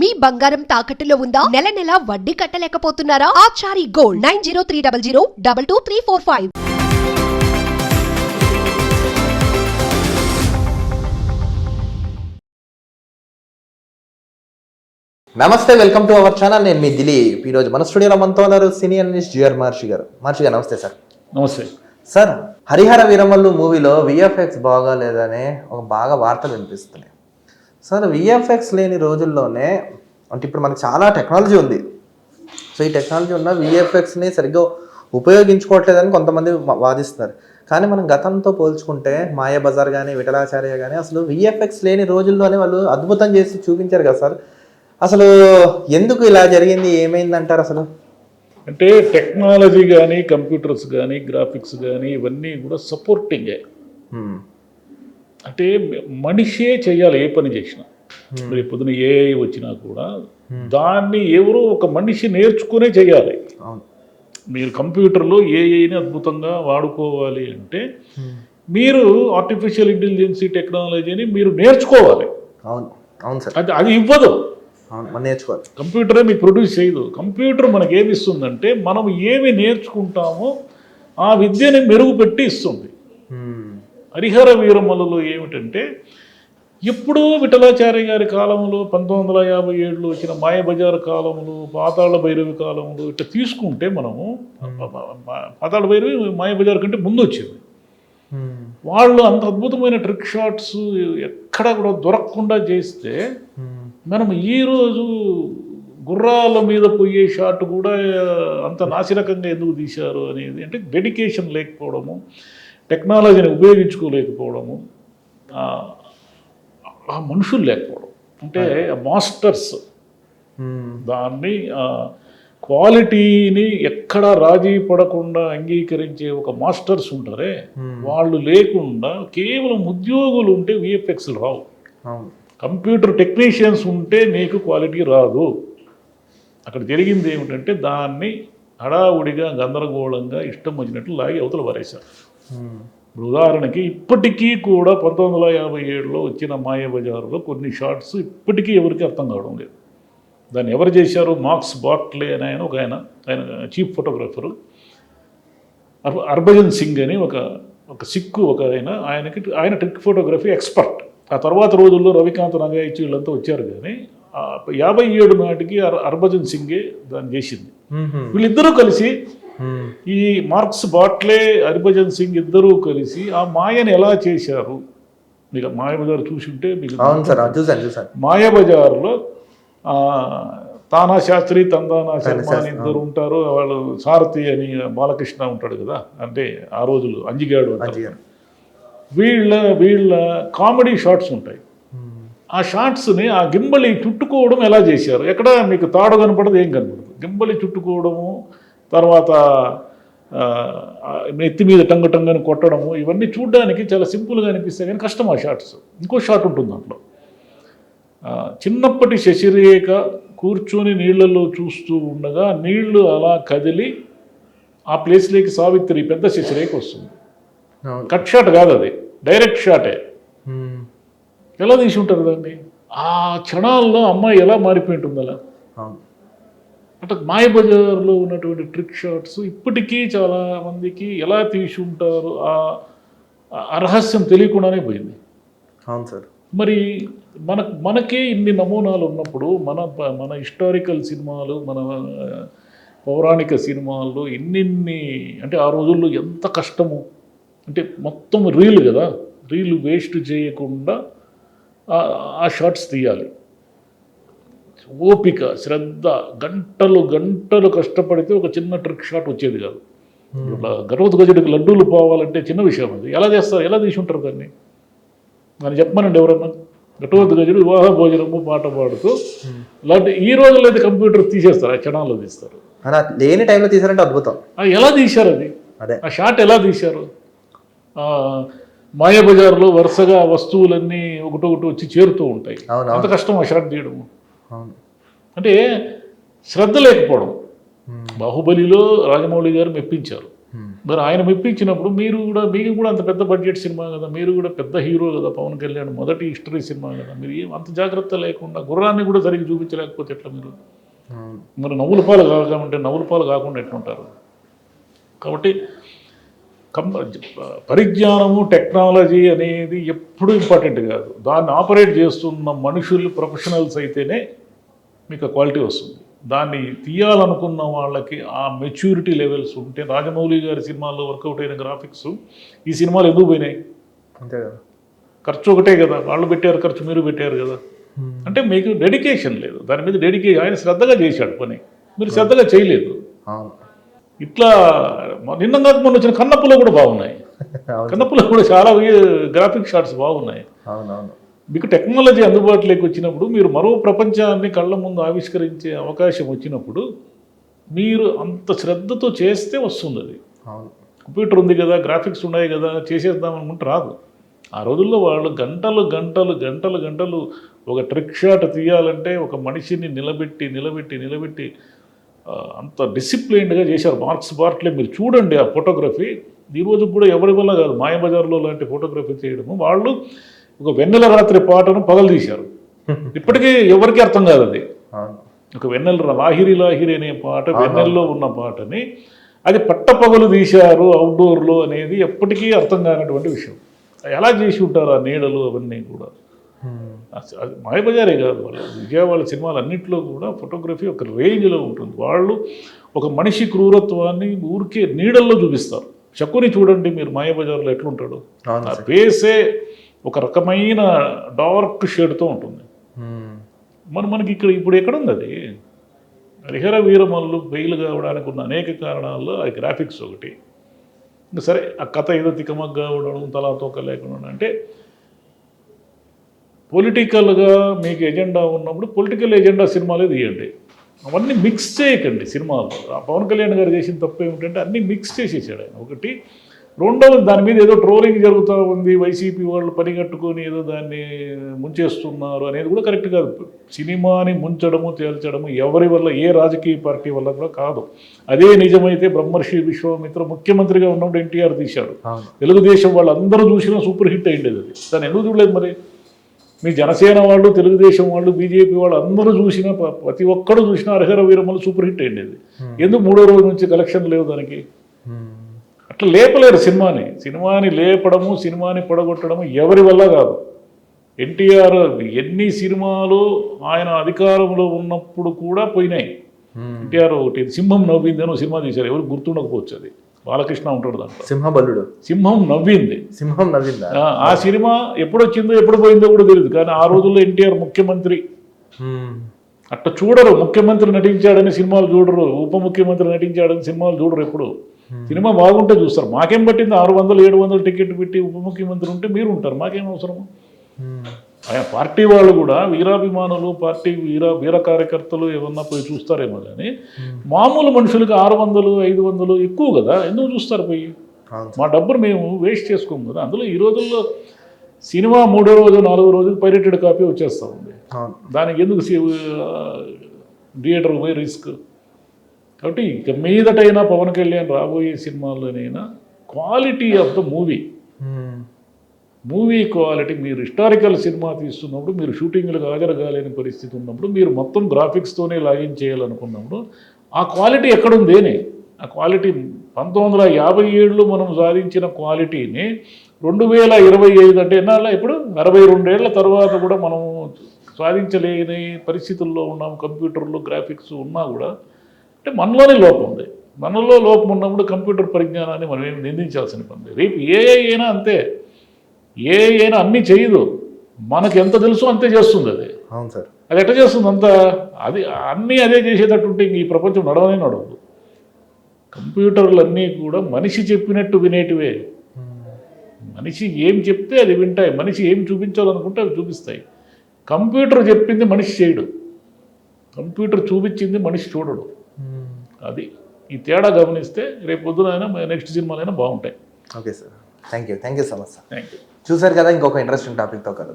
మీ బంగారం తాకట్టులో ఉందా? నెల నెల వడ్డీ కట్టలేకపోతున్నారా? Achari gold nine zero three double zero double two three four five. నమస్తే వెల్కమ్ టు అవర్ ఛానల్. నేను మీ దిలీప్. ఈరోజు మన స్టూడియోలో మనతో ఉన్నారు సినీ అనలిస్ట్ జిఆర్ మహర్షి గారు. మహర్షి గారు నమస్తే సార్. నమస్తే. సార్ హరిహర వీరమల్లు మూవీలో విఎఫ్ఎక్స్ బాగాలేదనే ఒక బాగా వార్తలు వినిపిస్తున్నాయి సార్ విఎఫ్ఎక్స్ లేని రోజుల్లోనే అంటే ఇప్పుడు మనకు చాలా టెక్నాలజీ ఉంది. సో ఈ టెక్నాలజీ ఉన్న విఎఫ్ఎక్స్ని సరిగ్గా ఉపయోగించుకోవట్లేదని కొంతమంది వాదిస్తున్నారు. కానీ మనం గతంతో పోల్చుకుంటే మాయ బజార్ కానీ విఠలాచార్య కానీ అసలు విఎఫ్ఎక్స్ లేని రోజుల్లోనే వాళ్ళు అద్భుతం చేసి చూపించారు కదా సార్. అసలు ఎందుకు ఇలా జరిగింది? ఏమైందంటారు అసలు? అంటే టెక్నాలజీ కానీ కంప్యూటర్స్ కానీ గ్రాఫిక్స్ కానీ ఇవన్నీ కూడా సపోర్టింగే. అంటే మనిషే చేయాలి ఏ పని చేసినా. రేపు పొద్దున ఏఐ వచ్చినా కూడా దాన్ని ఎవరో ఒక మనిషి నేర్చుకునే చేయాలి. మీరు కంప్యూటర్లో ఏఐని అద్భుతంగా వాడుకోవాలి అంటే మీరు ఆర్టిఫిషియల్ ఇంటెలిజెన్సీ టెక్నాలజీని మీరు నేర్చుకోవాలి. అవును. అవును సార్. అది అది ఇవ్వదు. నేర్చుకోవాలి. కంప్యూటరే మీకు ప్రొడ్యూస్ చేయదు. కంప్యూటర్ మనకి ఏమి ఇస్తుందంటే మనం ఏమి నేర్చుకుంటామో ఆ విద్యని మెరుగుపెట్టి ఇస్తుంది. హరిహర వీరమలలో ఏమిటంటే ఎప్పుడూ విఠలాచార్య గారి కాలంలో పంతొమ్మిది వందల యాభై ఏడులో వచ్చిన మాయబజార్ కాలంలో పాతాళ భైరవి కాలంలో ఇట్లా తీసుకుంటే మనము పాతాళ భైరవి మాయబజార్ కంటే ముందు వచ్చింది హ్మ్. వాళ్ళు అంత అద్భుతమైన ట్రిక్ షాట్స్ ఎక్కడా కూడా దొరకకుండా చేస్తే హ్మ్. మనం ఈరోజు గుర్రాల మీద పోయే షాట్ కూడా అంత నాసిరకంగా ఎందుకు తీశారు అనేది అంటే డెడికేషన్ లేకపోవడము టెక్నాలజీని ఉపయోగించుకోలేకపోవడము ఆ, మనుషులు లేకపోవడం. అంటే మాస్టర్స్. దాన్ని క్వాలిటీని ఎక్కడ రాజీ పడకుండా అంగీకరించే ఒక మాస్టర్స్ ఉంటారే. వాళ్ళు లేకుండా కేవలం ఉద్యోగులు ఉంటే విఎఫ్ఎక్స్లు రావు. కంప్యూటర్ టెక్నీషియన్స్ ఉంటే నీకు క్వాలిటీ రాదు. అక్కడ జరిగింది ఏమిటంటే దాన్ని హడావుడిగా గందరగోళంగా ఇష్టం వచ్చినట్లు లాగి అవతల పరేశారు. ఇప్పుడు ఉదాహరణకి ఇప్పటికీ కూడా పంతొమ్మిది వందల యాభై ఏడులో వచ్చిన మాయబజారులో కొన్ని షార్ట్స్ ఇప్పటికీ ఎవరికి అర్థం కావడం లేదు దాన్ని ఎవరు చేశారు మార్క్స్ బాట్లే అని ఆయన ఒక ఆయన ఆయన చీఫ్ ఫోటోగ్రాఫరు హర్భజన్ సింగ్ అని ఒక ఒక సిక్కు ఒక ఆయన ఆయనకి ఆయన ట్రిక్ ఫోటోగ్రఫీ ఎక్స్పర్ట్ ఆ తర్వాత రోజుల్లో రవికాంత్ నగాయిచి వీళ్ళంతా వచ్చారు కానీ యాభై ఏడు నాటికి హర్- హర్భజన్ సింగే దాన్ని చేసింది. వీళ్ళిద్దరూ కలిసి. ఈ మార్క్స్ బాట్లే హరిభజన్ సింగ్ ఇద్దరూ కలిసి ఆ మాయని ఎలా చేశారు? మీకు మాయబజార్ చూసి ఉంటే మీకు అవును సార్ మాయాబజార్లో తానా శాస్త్రి తందానా శర్మ అని ఇద్దరు ఉంటారు. వాళ్ళు సారథి అని బాలకృష్ణ ఉంటాడు కదా అంటే ఆ రోజులు అంజిగాడు. వీళ్ళ వీళ్ళ కామెడీ షార్ట్స్ ఉంటాయి. ఆ షార్ట్స్ని ఆ గింబలి చుట్టుకోవడం ఎలా చేశారు? ఎక్కడ మీకు తాడు కనపడదు ఏం కనపడదు? గింబలి చుట్టుకోవడము తర్వాత నెత్తి మీద టంగ టంగని కొట్టడము ఇవన్నీ చూడడానికి చాలా సింపుల్గా అనిపిస్తాయి కానీ కష్టం ఆ షార్ట్స్ ఇంకో షార్ట్ ఉంటుంది దాంట్లో చిన్నప్పటి శశిరేఖ కూర్చొని నీళ్ళల్లో చూస్తూ ఉండగా నీళ్ళు అలా కదిలి ఆ ప్లేస్లోకి సావిత్రి పెద్ద శశిరేఖ వస్తుంది. కట్ షాట్ కాదు అది. డైరెక్ట్ షాటే. ఎలా తీసి ఉంటారు దాన్ని? ఆ క్షణాల్లో అమ్మాయి ఎలా మారిపోయి ఉంటుంది అలా అంటే మాయబజార్లో ఉన్నటువంటి ట్రిక్ షాట్స్ ఇప్పటికీ చాలా మందికి ఎలా తీసి ఉంటారు? ఆ రహస్యం తెలియకుండానే పోయింది. అవును సార్. మరి మన మనకే ఇన్ని నమూనాలు ఉన్నప్పుడు మన మన హిస్టారికల్ సినిమాలు మన పౌరాణిక సినిమాల్లో ఎన్నిన్ని అంటే ఆ రోజుల్లో ఎంత కష్టము? అంటే మొత్తం రీల్ కదా? రీల్ వేస్ట్ చేయకుండా ఆ షార్ట్స్ తీయాలి. ఓపిక శ్రద్ధ గంటలు గంటలు కష్టపడితే ఒక చిన్న ట్రిక్ షాట్ వచ్చేది కాదు. ఇట్లా గర్వత్ గజడికి లడ్డూలు పోవాలంటే చిన్న విషయం అది. ఎలా చేస్తారు? ఎలా తీసి ఉంటారు దాన్ని? అని చెప్పమనండి ఎవరన్నా? ఘటోత్ గజుడు వివాహ భోజనము పాట పాడుతూ లడ్డు ఈ రోజుల్లో అయితే కంప్యూటర్ తీసేస్తారు ఆ క్షణాల్లో తీస్తారు. లేని టైంలో తీసారంటే అద్భుతం. ఎలా తీశారు అది? అదే. ఆ షాట్ ఎలా తీశారు? ఆ, మాయాబజార్లో వరుసగా వస్తువులన్నీ ఒకటొకటి వచ్చి చేరుతూ ఉంటాయి. అంత కష్టం ఆ షాట్ తీయడము. అవును. అంటే శ్రద్ధ లేకపోవడం. హ్మ్. బాహుబలిలో రాజమౌళి గారు మెప్పించారు. మరి ఆయన మెప్పించినప్పుడు మీరు కూడా మీకు కూడా అంత పెద్ద బడ్జెట్ సినిమా కదా మీరు కూడా పెద్ద హీరో కదా పవన్ కళ్యాణ్ మొదటి హిస్టరీ సినిమా కదా మీరు ఏం అంత జాగ్రత్త లేకుండా గుర్రాన్ని కూడా సరిగ్గా చూపించలేకపోతే ఎట్లా మీరు? అవును. మరి నవ్వుల పాలు కాకుంటే నవ్వుల పాలు కాకుండా ఎట్లుంటారు కాబట్టి కం పరిజ్ఞానము టెక్నాలజీ అనేది ఎప్పుడూ ఇంపార్టెంట్ కాదు. దాన్ని ఆపరేట్ చేస్తున్న మనుషులు ప్రొఫెషనల్స్ అయితేనే మీకు ఆ క్వాలిటీ వస్తుంది. దాన్ని తీయాలనుకున్న వాళ్ళకి ఆ మెచ్యూరిటీ లెవెల్స్ ఉంటే రాజమౌళి గారి సినిమాల్లో వర్కౌట్ అయిన గ్రాఫిక్స్ ఈ సినిమాలు ఎందుకు పోయినాయి? అంతే కదా. ఖర్చు ఒకటే కదా. వాళ్ళు పెట్టారు ఖర్చు మీరు పెట్టారు కదా. అంటే మీకు డెడికేషన్ లేదు. దాని మీద డెడికే ఆయన శ్రద్ధగా చేశాడు పని. మీరు శ్రద్ధగా చేయలేదు. ఇట్లా నిన్న కాక మొన్న వచ్చిన కన్నప్పులో కూడా బాగున్నాయి. కన్నప్పులో కూడా చాలా గ్రాఫిక్ షాట్స్ బాగున్నాయి. అవునవును. మీకు టెక్నాలజీ అందుబాటులోకి వచ్చినప్పుడు మీరు మరో ప్రపంచాన్ని కళ్ళ ముందు ఆవిష్కరించే అవకాశం వచ్చినప్పుడు మీరు అంత శ్రద్ధతో చేస్తే వస్తుంది అది. కంప్యూటర్ ఉంది కదా గ్రాఫిక్స్ ఉన్నాయి కదా చేసేద్దాం అనుకుంటే రాదు. ఆ రోజుల్లో వాళ్ళు గంటలు గంటలు గంటలు గంటలు ఒక ట్రిక్ షాట్ తీయాలంటే ఒక మనిషిని నిలబెట్టి నిలబెట్టి నిలబెట్టి అంత డిసిప్లైన్డ్గా చేశారు. మార్క్స్ బార్ట్లే మీరు చూడండి ఆ ఫోటోగ్రఫీ. ఈ రోజు కూడా ఎవరి వల్ల కాదు మాయబజార్లో లాంటి ఫోటోగ్రఫీ చేయడము. వాళ్ళు ఒక వెన్నెల రాత్రి పాటను పగలు తీశారు. ఇప్పటికీ ఎవరికి అర్థం కాదు అది. ఒక వెన్నెల లాహిరి లాహిరి అనే పాట వెన్నెల్లో ఉన్న పాటని అది పట్టపగలు తీశారు అవుట్డోర్లో అనేది ఎప్పటికీ అర్థం కానటువంటి విషయం. ఎలా చేసి ఉంటారు ఆ నీడలు అవన్నీ కూడా? అది మాయబజారే కాదు వాళ్ళు. విజయవాడ సినిమాలు అన్నింటిలో కూడా ఫోటోగ్రఫీ ఒక రేంజ్లో ఉంటుంది. వాళ్ళు ఒక మనిషి క్రూరత్వాన్ని ఊరికే నీడల్లో చూపిస్తారు. శకుని చూడండి మీరు మాయబజార్లో ఎట్లుంటాడు. ఆ ఫేసే ఒక రకమైన డార్క్ షేడ్తో ఉంటుంది. మరి మనకి ఇక్కడ ఇప్పుడు ఎక్కడుంది అది హరిహర వీరమల్లు ఫెయిల్ కావడానికి ఉన్న అనేక కారణాల్లో ఆ గ్రాఫిక్స్ ఒకటి. ఇంకా సరే ఆ కథ ఏదో తికమగ్గా ఉండడం తలా తోక లేకుండా. అంటే పొలిటికల్గా మీకు ఎజెండా ఉన్నప్పుడు పొలిటికల్ ఎజెండా సినిమాలే తీయండి. అవన్నీ మిక్స్ చేయకండి సినిమాలు. పవన్ కళ్యాణ్ గారు చేసిన తప్పు ఏమిటంటే అన్నీ మిక్స్ చేసేసాడు ఆయన. ఒకటి రెండవది దాని మీద ఏదో ట్రోలింగ్ జరుగుతూ ఉంది వైసీపీ వాళ్ళు పని కట్టుకొని ఏదో దాన్ని ముంచేస్తున్నారు అనేది కూడా కరెక్ట్ కాదు. సినిమాని ముంచడము తేల్చడము ఎవరి వల్ల ఏ రాజకీయ పార్టీ వల్ల కూడా కాదు. అదే నిజమైతే బ్రహ్మర్షి విశ్వామిత్ర ముఖ్యమంత్రిగా ఉన్నప్పుడు ఎన్టీఆర్ తీశాడు తెలుగుదేశం వాళ్ళు అందరూ చూసినా సూపర్ హిట్ అయ్యిండేది అది. దాన్ని ఎందుకు చూడలేదు మరి? మీ జనసేన వాళ్ళు తెలుగుదేశం వాళ్ళు బీజేపీ వాళ్ళు అందరూ చూసినా ప్రతి ఒక్కడు చూసినా అర్హర వీరమ్మలు సూపర్ హిట్ అయ్యిండేది ఎందుకు మూడో రోజు నుంచి కలెక్షన్ లేవు దానికి. అట్లా లేపలేరు సినిమాని. సినిమాని లేపడము సినిమాని పడగొట్టడము ఎవరి వల్ల కాదు. ఎన్టీఆర్ ఎన్ని సినిమాలు ఆయన అధికారంలో ఉన్నప్పుడు కూడా పోయినాయి. ఎన్టీఆర్ ఒకటి సింహం నవ్వింది అని సినిమా తీశారు. ఎవరు గుర్తుండకపోవచ్చు అది. బాలకృష్ణ ఉంటాడు దాంట్లో. సింహబలుడు సింహం నవ్వింది. సింహం నవ్విందా? ఆ, సినిమా ఎప్పుడు వచ్చిందో ఎప్పుడు పోయిందో కూడా తెలియదు కానీ ఆ రోజుల్లో ఎన్టీఆర్ ముఖ్యమంత్రి. అట్లా చూడరు. ముఖ్యమంత్రి నటించాడని సినిమాలు చూడరు. ఉప ముఖ్యమంత్రి నటించాడని సినిమాలు చూడరు ఎప్పుడు. సినిమా బాగుంటే చూస్తారు. మాకేం పట్టింది ఆరు వందలు ఏడు వందలు టికెట్ పెట్టి ఉప ముఖ్యమంత్రి ఉంటే మీరు ఉంటారు. మాకేం అవసరము? Hmm. ఆయన పార్టీ వాళ్ళు కూడా వీరాభిమానులు పార్టీ వీర వీర కార్యకర్తలు ఏమన్నా పోయి చూస్తారేమో కానీ మామూలు మనుషులకి ఆరు వందలు ఐదు వందలు ఎక్కువ కదా? ఎందుకు చూస్తారు పోయి? మా డబ్బును మేము వేస్ట్ చేసుకోము కదా? అందులో ఈ రోజుల్లో సినిమా మూడో రోజు నాలుగో రోజు పైరేటెడ్ కాపీ వచ్చేస్తూ ఉంది. దానికి ఎందుకు థియేటర్ పోయి రిస్క్? కాబట్టి ఇక మీదటైనా పవన్ కళ్యాణ్ రాబోయే సినిమాల్లోనైనా quality of the movie. Hmm. Movie quality మీరు హిస్టారికల్ సినిమా తీస్తున్నప్పుడు మీరు షూటింగ్లకు హాజరు కాలేని పరిస్థితి ఉన్నప్పుడు మీరు మొత్తం గ్రాఫిక్స్తోనే లాగిన్ చేయాలనుకున్నప్పుడు ఆ క్వాలిటీ ఎక్కడుంది అని? ఆ క్వాలిటీ పంతొమ్మిది వందల యాభై ఏడులో మనం సాధించిన క్వాలిటీని రెండు వేల ఇరవై ఐదు అంటే ఎన్నాళ్ళ? ఇప్పుడు అరవై రెండేళ్ళ తర్వాత కూడా మనం సాధించలేని పరిస్థితుల్లో ఉన్నాం కంప్యూటర్లు గ్రాఫిక్స్ ఉన్నా కూడా అంటే మనలోనే లోపం ఉంది. మనలో లోపం ఉన్నప్పుడు కంప్యూటర్ పరిజ్ఞానాన్ని మనం ఏమి నిందించాల్సిన పని లేదు. రేపు ఏ అయినా అంతే. ఏ అయినా అన్నీ చేయదు. మనకు ఎంత తెలుసో అంతే చేస్తుంది అది. అవును సార్. అది ఎట్లా చేస్తుంది అంత? అది అన్నీ అదే చేసేటట్టుంటే ఇంక ఈ ప్రపంచం నడవనే నడవదు. కంప్యూటర్లు అన్నీ కూడా మనిషి చెప్పినట్టు వినేటివే. మనిషి ఏం చెప్తే అది వింటాయి. మనిషి ఏం చూపించాలనుకుంటే అవి చూపిస్తాయి. కంప్యూటర్ చెప్పింది మనిషి చేయడు. కంప్యూటర్ చూపించింది మనిషి చూడడు. అది ఈ తేడా గమనిస్తే రేపు పొద్దునైనా నెక్స్ట్ సినిమాలైనా బాగుంటాయి. Okay sir. Thank you thank you so much sir. Thank you చూసారు కదా ఇంకొక ఇంట్రెస్టింగ్ టాపిక్తో కలుద్దాం.